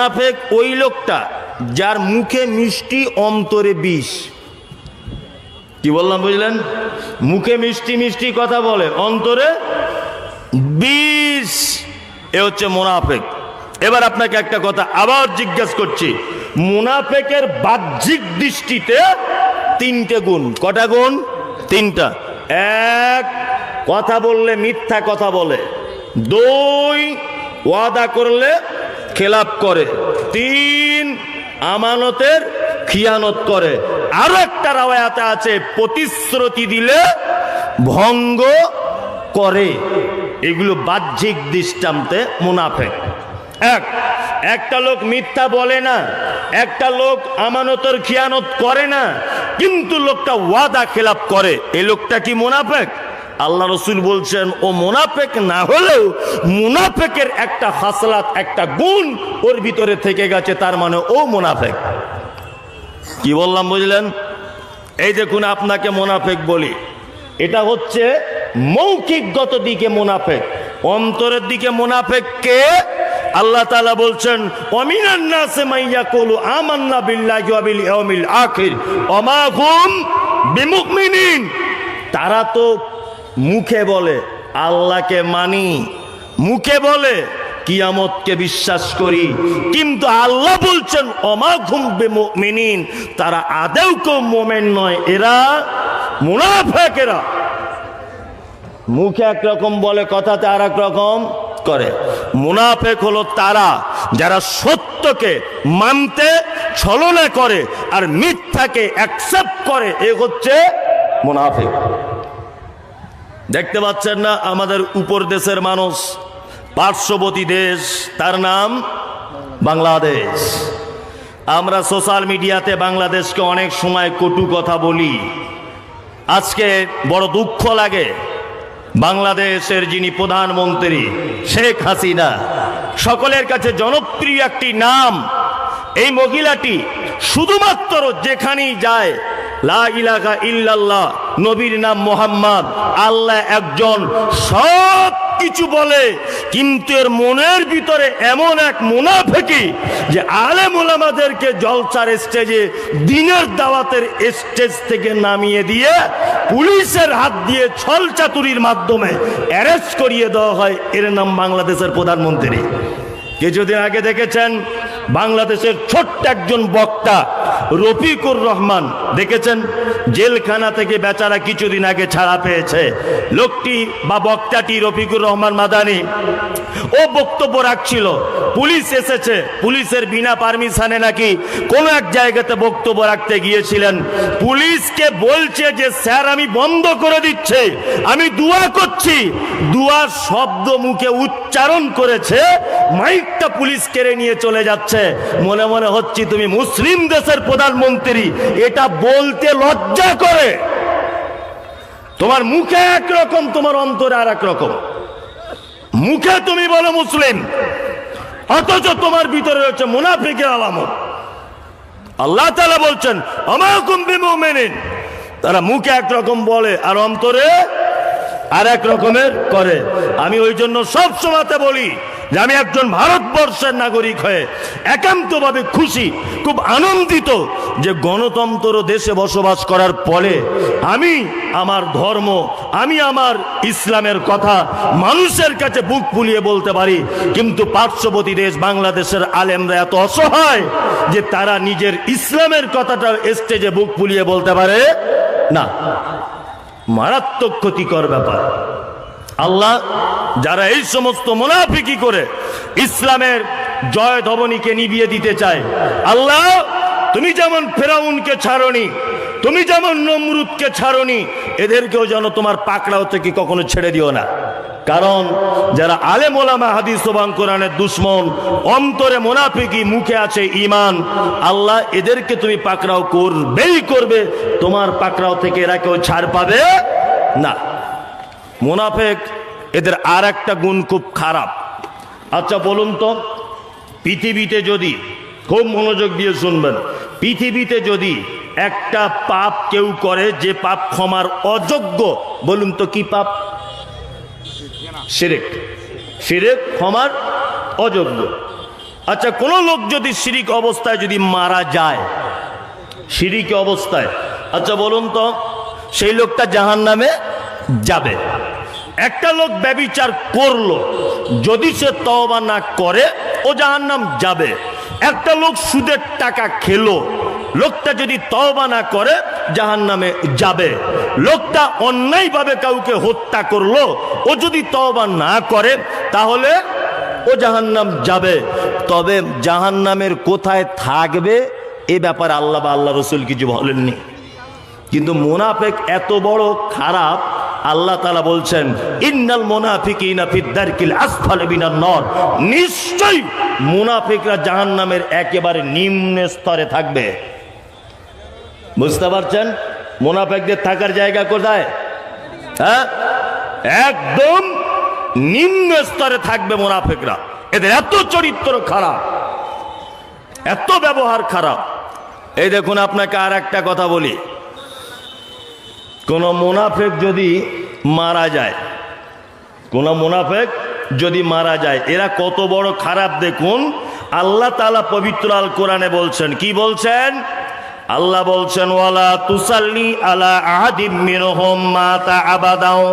মোনাফেক ওই লোকটা যার মুখে মিষ্টি অন্তরে বিষ। কি বললাম, বুঝলেন? মুখে মিষ্টি মিষ্টি কথা বলে, অন্তরে বিষ। এ হচ্ছে মোনাফেক। এবার আপনাকে একটা কথা আবার জিজ্ঞাসা করছি। মুনাফেকের বাহ্যিক দৃষ্টিতে তিনটে গুণ। কটা গুণ? তিনটা। এক, কথা বললে মিথ্যা কথা বলে। দুই, ওয়াদা করলে খেলাপ করে। তিন, আমানতের খিয়ানত করে। আরও একটা রাওয়ায়াতে আছে, প্রতিশ্রুতি দিলে ভঙ্গ করে। এগুলো বাহ্যিক দৃষ্টান্তে মুনাফেক এক, একটা লোক মিথ্যা বলে না, একটা লোক আমানতর খিয়ানত করে না, কিন্তু লোকটা ওয়াদা খেলাপ করে। এই লোকটা কি মুনাফেক? আল্লাহ রসুল বলছেন, ও মুনাফেক না হলেও মুনাফেকের একটা হাসলাত, একটা গুণ ওর ভিতরে থেকে গেছে, তার মানে ও মুনাফেক। কি বললাম, বুঝলেন? এই দেখুন, আপনাকে মোনাফেক বলি। এটা হচ্ছে মৌখিকগত দিকে মোনাফেক। অন্তরের দিকে মোনাফেক কে? আল্লাহ তাআলা বলছেন অমিনান নাসে মাইয়া কলু আমান্না বিল্লাহি ওয়া বিল ইয়াউমিল আখির। ওমা হুম বিমুমিনিন। তারা তো মুখে বলে, আল্লাহকে মানি। মুখে বলে, কিয়ামতকে বিশ্বাস করি। কিন্তু আল্লাহ বলছেন অমা ঘুমবে মিনিন তারা আদেও কেউ মোমেন নয়, এরা মুনাফেকেরা। মুখে একরকম বলে, কথাতে আর রকম করে। মুনাফেক হলো তারা যারা সত্যকে মানতে, ছলনা করে আর মিথ্যাকে অ্যাকসেপ্ট করে। এ হচ্ছে মুনাফেক। দেখতে পাচ্ছেন না, আমাদের উপর দেশের মানুষ, পার্শ্ববর্তী দেশ, তার নাম বাংলাদেশ। আমরা সোশ্যাল মিডিয়াতে বাংলাদেশকে অনেক সময় কটু কথা বলি। আজকে বড় দুঃখ লাগে, বাংলাদেশের যিনি প্রধানমন্ত্রী, শেখ হাসিনা, সকলের কাছে জনপ্রিয় একটি নাম, এই মহিলাটি শুধুমাত্র যেখানেই যায় লা ইলাহা ইল্লাল্লাহ, নবীর নাম মোহাম্মদ। আল্লাহ একজন, সব কিছু বলে, কিন্তু এর মনের ভিতরে এমন এক মুনাফেকি যে আলেম ওলামাদেরকে জলসার স্টেজে, দিনের দাওয়াতের স্টেজ থেকে নামিয়ে দিয়ে পুলিশের হাত দিয়ে ছল চাতুরির মাধ্যমে অ্যারেস্ট করিয়ে দেওয়া হয়। এর নাম বাংলাদেশের প্রধানমন্ত্রী। কিছুদিন আগে দেখেছেন বাংলাদেশের ছোট্ট একজন বক্তা রফিকুর রহমান দেখেছেন, জেলখানা থেকে বেচারা কিছুদিন আগে ছাড়া পেয়েছে। লোকটি বা বক্তাটি রফিকুর রহমান মাদানি। ও বক্তব্য রাখছিল, পুলিশ এসেছে, পুলিশের বিনা পারমিশনে নাকি কোন এক জায়গাতে বক্তব্য রাখতে গিয়েছিলেন। পুলিশকে বলছে যে, স্যার, আমি বন্ধ করে দিচ্ছে, আমি দুয়া করছি। দুয়ার শব্দ মুখে উচ্চারণ করেছে মাইকটা পুলিশ কেড়ে নিয়ে চলে যাচ্ছে। মনে মনে হচ্ছে তুমি মুসলিম দেশের প্রধানমন্ত্রী। এটা বলতে লজ্জা করে। তোমার মুখে একরকম, তোমার অন্তরে আর রকম মুখে তুমি বলো মুসলিম। অথচ তোমার ভিতরে রয়েছে মুনাফিকের আলামত। আল্লাহ তালা বলছেন আমার আমাকুম বিমুমিনিন। তারা মুখে একরকম বলে আর অন্তরে আর এক রকমের করে। আমি ওই জন্য সব সময়তে বলি যে আমি একজন ভারতবর্ষের নাগরিক হয়ে একান্তভাবে খুশি, খুব আনন্দিত যে গণতন্ত্র দেশে বসবাস করার পরে আমি আমার ধর্ম, আমি আমার ইসলামের কথা মানুষের কাছে বুক ফুলিয়ে বলতে পারি। কিন্তু পার্শ্ববর্তী দেশ বাংলাদেশের আলেমরা এত অসহায় যে তারা নিজের ইসলামের কথাটা স্টেজে বুক ফুলিয়ে বলতে পারে না। মারাত্মক ক্ষতিকর ব্যাপার। আল্লাহ, যারা এই সমস্ত মুনাফিকি করে ইসলামের জয় ধবনীকে নিবিয়ে দিতে চায়। আল্লাহ, তুমি যেমন ফেরাউনকে ছাড়নি, তুমি যেমন নমরুদকে ছাড়নি, এদেরকেও যেন তোমার পাকড়াও থেকে কখনো ছেড়ে দিও না। কারণ, যারা আলেম ওলামা হাদিস ওবাং কোরআনের দুশ্মন, অন্তরে মোনাফিকি, মুখে আছে ইমান আল্লাহ, এদেরকে তুমি পাকড়াও করবেই করবে, তোমার পাকড়াও থেকে এরা কেউ ছাড় পাবে না। মোনাফেক, এদের আর একটা গুণ খুব খারাপ। আচ্ছা বলুন তো, পৃথিবীতে যদি, খুব মনোযোগ দিয়ে শুনবেন, পৃথিবীতে যদি একটা পাপ কেউ করে, যে পাপ ক্ষমার অযোগ্য, বলুন তো কি পাপ? সিরেক সিরেক ক্ষমার অযোগ্য। আচ্ছা কোনো লোক যদি শিরিক অবস্থায় যদি মারা যায়, শিরিক অবস্থায় আচ্ছা বলুন তো, সেই লোকটা জাহান নামে যাবে। একটা লোক ব্যবিচার করল। যদি সে তওবা না করে, ও জাহান নাম যাবে। একটা লোক সুদের টাকা খেলো। লোকটা যদি তওবা না করে জাহান নামে যাবে। লোকটা অন্যায়ভাবে কাউকে হত্যা করল। ও যদি তওবা না করে, তাহলে ও জাহান্নাম যাবে। তবে জাহান্নামের কোথায় থাকবে, এ ব্যাপারে আল্লাহ বা আল্লাহ রসুল কিছু বলেননি। কিন্তু মোনাফেক এত বড় খারাপ আল্লাহ তালা বলছেন, ইন্নাল মোনাফিকিনা ফিদ্দারকিল আসফালে বিনার নর। নিশ্চয়ই মুনাফিকরা জাহান্নামের একেবারে নিম্ন স্তরে থাকবে। বুঝতে পারছেন? মোনাফেকদের থাকার জায়গা কোথায়? হ্যাঁ? একদম নিম্ন স্তরে থাকবে মোনাফেকরা। এদের এত চরিত্র খারাপ, এত ব্যবহার খারাপ। এই দেখুন, আপনাকে আর একটা কথা বলি। কোন মোনাফেক যদি মারা যায়, কোন মোনাফেক যদি মারা যায়, এরা কত বড় খারাপ দেখুন। আল্লাহ তালা পবিত্র আল কোরআনে বলছেন, কি বলছেন? আল্লাহ বলছেন, ওয়ালা তুসাল্লি আলা আহাদিম মিনহুম মাতা আবাদাও,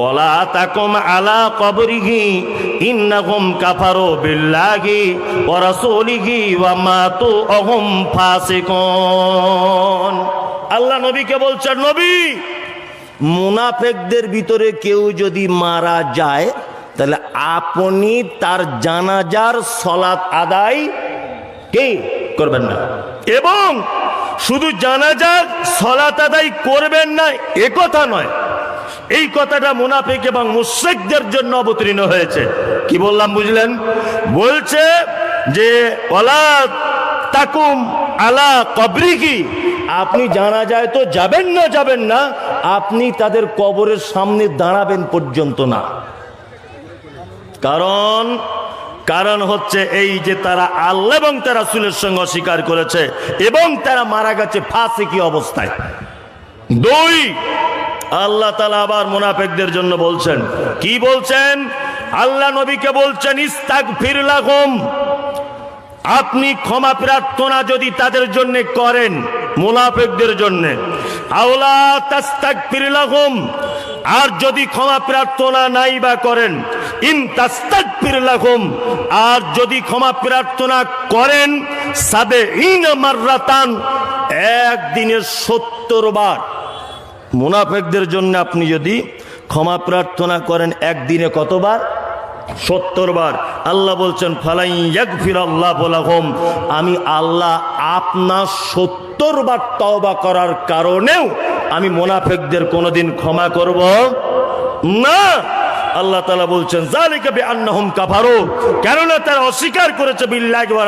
ওয়ালা তাকুম আলা কবরিহি, ইন্নাহুম কাফারু বিল্লাহি ওয়া রাসূলিহি ওয়া মাতু অহুম ফাসিকুন। আল্লাহ নবীকে বলছেন নবী, মুনাফেকদের ভিতরে কেউ যদি মারা যায়, তাহলে আপনি তার জানাজার সলাৎ আদায় কে করবেন না। এবং শুধু জানাজার সলাত আদায় করবেন না, এ কথা নয়, এই কথাটা মুনাফিক এবং মুশ্রিকদের জন্য অবতীর্ণ হয়েছে। কি বললাম বুঝলেন? বলছে যে ওলা তাকুম আলা কবরি কি আপনি জানা যায় তো যাবেন না যাবেন না, আপনি তাদের কবরের সামনে দাঁড়াবেন পর্যন্ত না। কারণ কারণ হচ্ছে এই যে তারা আল্লাহ এবং তারা রাসূলের সঙ্গে অস্বীকার করেছে এবং তারা মারা গেছে ফাঁসে কি অবস্থায়। দুই, আল্লাহ তালা আবার মোনাফেকদের জন্য বলছেন, কি বলছেন? আল্লাহ নবীকে বলছেন ইস্তাক ফিরলাগম আপনি ক্ষমা প্রার্থনা যদি তাদের জন্য করেন মুনাফেকদের জন্য। আওলা তাস্তাক আর যদি ক্ষমা প্রার্থনা নাই বা করেন, ইন তাস্তাক আর যদি ক্ষমা প্রার্থনা করেন সাবে ইন মাররাতান, একদিনে সত্তর বার। মুনাফেকদের জন্য আপনি যদি ক্ষমা প্রার্থনা করেন, একদিনে কতবার? সত্তর বার আল্লাহ বলছেন ফালাই ফির আল্লাহ বলাহম আমি আল্লাহ আপনার সত্তর বার তওবা করার কারণেও আমি মোনাফেকদের কোনোদিন ক্ষমা করব না। আল্লাহ তালা বলছেন জালিকা বি আন্নাহুম কাফারু। কেননা তারা অস্বীকার করেছে, বিল্লাহি ওয়া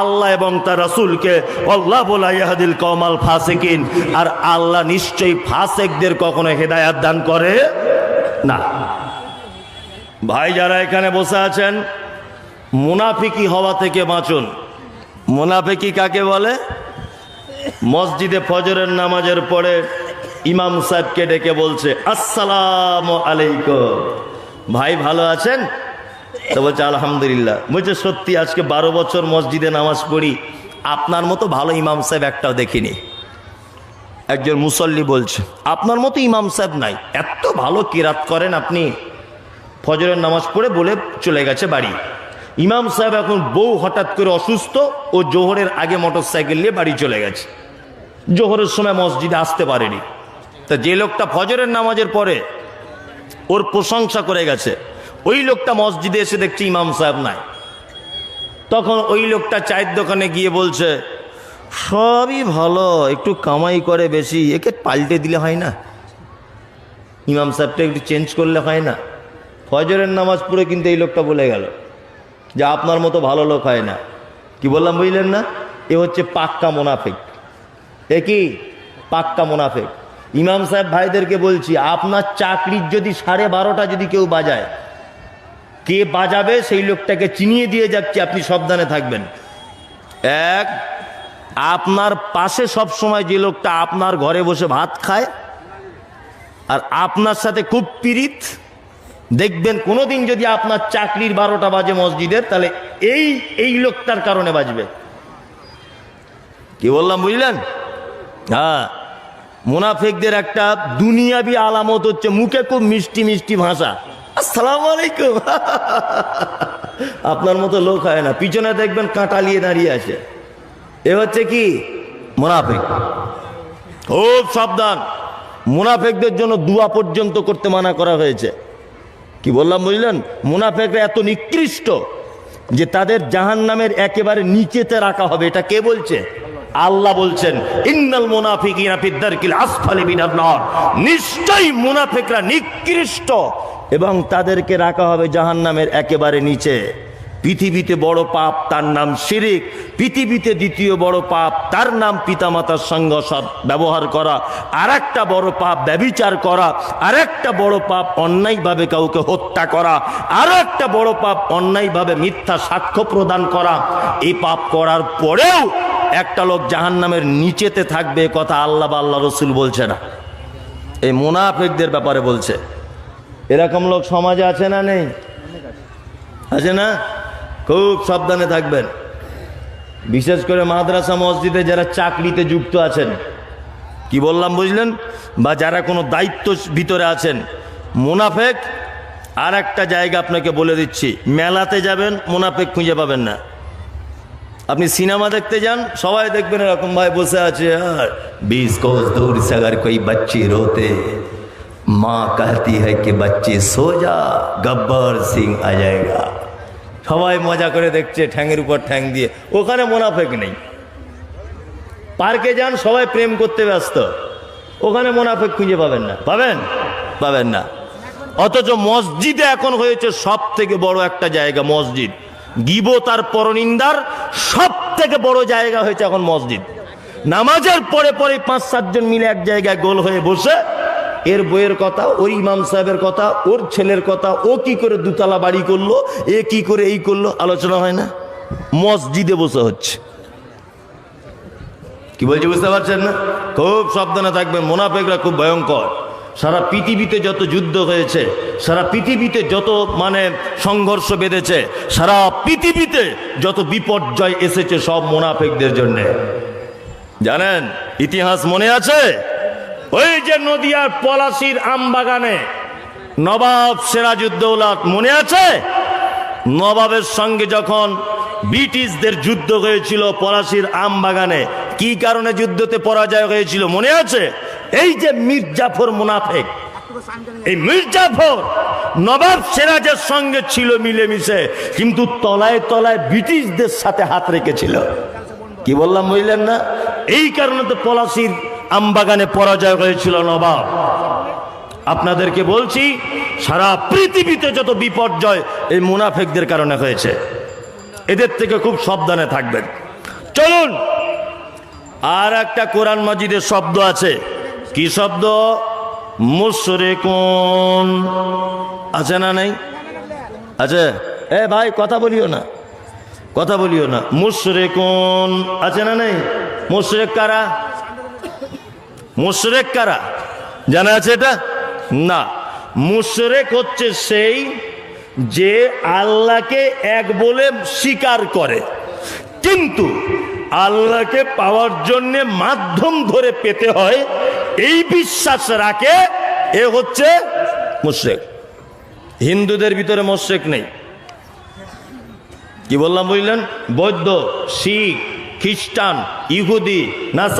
আল্লাহ এবং তার রাসূলকে, আল্লাহ বলা ইয়াহদিল কওমাল ফাসিকিন। আর আল্লাহ নিশ্চয়ই ফাসিকদের কখনো হেদায়েত দান করে না। ভাই যারা এখানে বসে আছেন, মুনাফিকি হওয়া থেকে বাঁচুন। মুনাফিকি কাকে বলে? মসজিদে ফজরের নামাজের পরে ইমাম সাহেবকে ডেকে বলছে, আসসালাম আলাইকুম। ভাই ভালো আছেন? তো বলছে, আলহামদুলিল্লাহ। বলছে, সত্যি, আজকে বারো বছর মসজিদে নামাজ পড়ি। আপনার মতো ভালো ইমাম সাহেব একটাও দেখিনি। একজন মুসল্লি বলছে, আপনার মতো ইমাম সাহেব নাই। এত ভালো কিরাত করেন আপনি। ফজরের নামাজ পড়ে বলে চলে গেছে বাড়ি। ইমাম সাহেব এখন বউ হঠাৎ করে অসুস্থ ও জোহরের আগে মোটর সাইকেল নিয়ে বাড়ি চলে গেছে। জোহরের সময় মসজিদে আসতে পারেনি। তা যে লোকটা ফজরের নামাজের পরে ওর প্রশংসা করে গেছে, ওই লোকটা মসজিদে এসে দেখছে ইমাম সাহেব নাই। তখন ওই লোকটা চায়ের দোকানে গিয়ে বলছে, সবই ভালো, একটু কামাই করে বেশি, একে পাল্টে দিলে হয় না? ইমাম সাহেবটা একটু চেঞ্জ করলে হয় না। ফজরের নামাজ পড়ে কিন্তু এই লোকটা বলে গেল যে আপনার মতো ভালো লোক হয় না। কি বললাম বুঝলেন না? এ হচ্ছে পাক্কা মোনাফেক। এ কি? পাক্কা মোনাফেক। ইমাম সাহেব ভাইদেরকে বলছি, আপনার চাকরির যদি সাড়ে বারোটা যদি কেউ বাজায়, কে বাজাবে সেই লোকটাকে চিনিয়ে দিয়ে যাচ্ছে, আপনি সাবধানে থাকবেন। এক, আপনার পাশে সব সময় যে লোকটা আপনার ঘরে বসে ভাত খায়, আর আপনার সাথে খুব পীড়িত দেখবেন কোনোদিন যদি আপনার চাকরির বারোটা বাজে মসজিদের, তাহলে এই এই লোকটার কারণে বাঁচবে কি বললাম, বুঝলেন? হ্যাঁ মুনাফেকদের একটা দুনিয়াবি আলামত হচ্ছে মুখে খুব মিষ্টি মিষ্টি ভাষা। আসসালামু আলাইকুম। আপনার মতো লোক হয় না। পিছনে দেখবেন কাঁটা নিয়ে দাঁড়িয়ে আছে। এ হচ্ছে কি? মুনাফেক। খুব সাবধান। মুনাফেকদের জন্য দুয়া পর্যন্ত করতে মানা করা হয়েছে। কি বললাম বুঝলেন? মুনাফেকরা এত নিকৃষ্ট যে তাদের জাহান নামের একেবারে নিচেতে রাখা হবে। এটা কে বলছে? আল্লাহ বলছেন, ইন্নাল মুনাফিকিনা ফিদ্দারকিল আসফালি মিনান নার। নিশ্চয়ই মুনাফিকরা নিকৃষ্ট এবং তাদেরকে রাখা হবে জাহান নামের একেবারে নিচে। পৃথিবীতে বড় পাপ, তার নাম শিরিক। পৃথিবীতে দ্বিতীয় বড় পাপ, তার নাম পিতামাতার সঙ্গে সৎ ব্যবহার করা। আর একটা বড় পাপ ব্যবিচার করা। আর একটা বড় পাপ, অন্যায়ভাবে কাউকে হত্যা করা। আরও একটা বড় পাপ, অন্যায়ভাবে মিথ্যা সাক্ষ্য প্রদান করা। এই পাপ করার পরেও একটা লোক জাহান নামের নিচেতে থাকবে কথা আল্লাহ বা আল্লাহ রসুল বলছে না। এই মুনাফেকদের ব্যাপারে বলছে। এরকম লোক সমাজে আছে না নেই? আছে না? খুব সাবধানে থাকবেন বিশেষ করে মাদ্রাসা মসজিদে যারা চাকরিতে যুক্ত আছেন কি বললাম বুঝলেন বা যারা কোনো দায়িত্ব ভিতরে আছেন মুনাফেক আর একটা জায়গা আপনাকে বলে দিচ্ছি মেলাতে যাবেন মুনাফেক খুঁজে পাবেন না আপনি সিনেমা দেখতে যান সবাই দেখবেন এরকম ভাই বসে আছে আর बीस कोस दूर से अगर कोई बच्ची रोते माँ कहती है कि बच्ची सो जा गब्बर सिंह आ जाएगा সবাই মজা করে দেখছে ঠ্যাংয়ের উপর ঠ্যাং দিয়ে। ওখানে মোনাফেক নেই। পার্কে যান, সবাই প্রেম করতে ব্যস্ত। ওখানে মোনাফেক খুঁজে পাবেন না। পাবেন? পাবেন না। অথচ মসজিদে এখন হয়েছে সব থেকে বড় একটা জায়গা, মসজিদ। গিবো তার পরনিন্দার সব থেকে বড় জায়গা হয়েছে এখন মসজিদ। নামাজের পরে পরে পাঁচ সাতজন মিলে এক জায়গায় গোল হয়ে বসে এর বইয়ের কথা, ওর ইমাম সাহেবের কথা, ওর ছেলের কথা, ও কি করে দুতলা বাড়ি করল, এ কি করে এই করল, আলোচনা হয় না? মসজিদে বসে হচ্ছে। কি বলছি বুঝতে পারছেন না? খুব সাবধানে থাকবেন, মোনাফেকরা খুব ভয়ঙ্কর। সারা পৃথিবীতে যত যুদ্ধ হয়েছে, সারা পৃথিবীতে যত মানে সংঘর্ষ বেঁধেছে, সারা পৃথিবীতে যত বিপর্যয় এসেছে সব মোনাফেকদের জন্যে। জানেন, ইতিহাস মনে আছে? ওই যে নদিয়ার পলাশির আমবাগানে নবাব সিরাজউদ্দৌলা মনে আছে? নবাবের সঙ্গে যখন ব্রিটিশদের যুদ্ধ হয়েছিল পলাশির আম বাগানে কি কারণে যুদ্ধতে পরাজয় হয়েছিল মনে আছে? এই যে মির্জাফর মুনাফেক, এই মির্জাফর নবাব সিরাজের সঙ্গে ছিল মিলেমিশে, কিন্তু তলায় তলায় ব্রিটিশদের সাথে হাত রেখেছিল। কি বললাম বুঝলেন না? এই কারণে তো পলাশির আমবাগানে পরাজয় হয়েছিল নবাব। আপনাদেরকে বলছি, সারা পৃথিবীতে যত বিপর্যয় এই মুনাফেকদের কারণে হয়েছে, এদের থেকে খুব সাবধানে থাকবেন। চলুন, আর একটা কোরআন মাজিদের শব্দ আছে। কি শব্দ? কোন আছে না নেই? আছে? এ ভাই, কথা বলিও না। কথা বলিও না। মুসরে কোন আছে না নেই? মুসরেক কারা? মুশরেক কারা? জানা আছে এটা? না। মুশরেক হচ্ছে সেই যে আল্লাহকে এক বলে স্বীকার করে। কিন্তু আল্লাহকে পাওয়ার জন্য মাধ্যম ধরে পেতে হয়, এই বিশ্বাস রাখে, এ হচ্ছে মুশরেক। হিন্দুদের ভিতরে মোশেক নেই। কি বললাম বুঝলেন? বৌদ্ধ, শিখ, খ্রিস্টান, ইহুদি না